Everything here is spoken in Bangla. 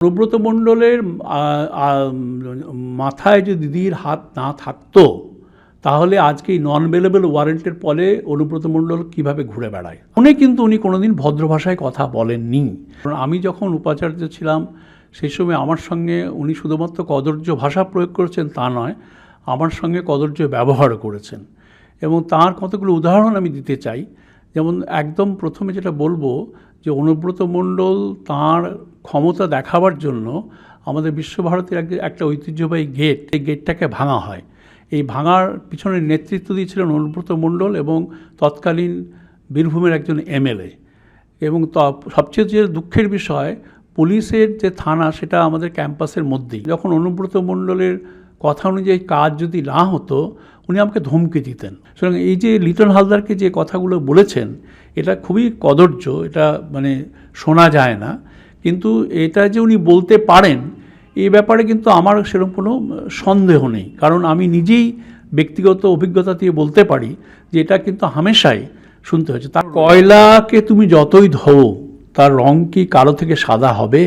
অনুব্রত মণ্ডলের মাথায় যদি দিদির হাত না থাকতো, তাহলে আজকে নন অ্যাভেলেবল ওয়ারেন্টের ফলে অনুব্রত মণ্ডল কীভাবে ঘুরে বেড়ায়? উনি কিন্তু উনি কোনোদিন ভদ্র ভাষায় কথা বলেননি। আমি যখন উপাচার্য ছিলাম সেই সময় আমার সঙ্গে উনি শুধুমাত্র কদর্য ভাষা প্রয়োগ করেছেন তা নয়, আমার সঙ্গে কদর্য ব্যবহার করেছেন। এবং তার কতগুলো উদাহরণ আমি দিতে চাই যেমন একদম প্রথমে যেটা বলব যে অনুব্রত মণ্ডল তার ক্ষমতা দেখাবার জন্য আমাদের বিশ্বভারতীর এক- একটা ঐতিহ্যবাহী গেট, এই গেটটাকে ভাঙা হয়। এই ভাঙার পিছনে নেতৃত্ব দিয়েছিলেন অনুব্রত মণ্ডল এবং তৎকালীন বীরভূমের একজন এমএলএ। এবং ত- সবচেয়ে যে দুঃখের বিষয়, পুলিশের যে থানা, সেটা আমাদের ক্যাম্পাসের মধ্যেই। যখন অনুব্রত মণ্ডলের কথা অনুযায়ী কাজ যদি না হতো উনি আমাকে ধমকি দিতেন। সুতরাং এই যে লিটন হালদারকে যে কথাগুলো বলেছেন, এটা খুবই কদর্য, এটা মানে শোনা যায় না। কিন্তু এটা যে উনি বলতে পারেন এই ব্যাপারে কিন্তু আমার সেরকম কোনো সন্দেহ নেই। কারণ আমি নিজেই ব্যক্তিগত অভিজ্ঞতা দিয়ে বলতে পারি যে এটা কিন্তু হামেশাই শুনতে হয়েছে। তার কয়লাকে তুমি যতই ধোও, তার রং কি কালো থেকে সাদা হবে?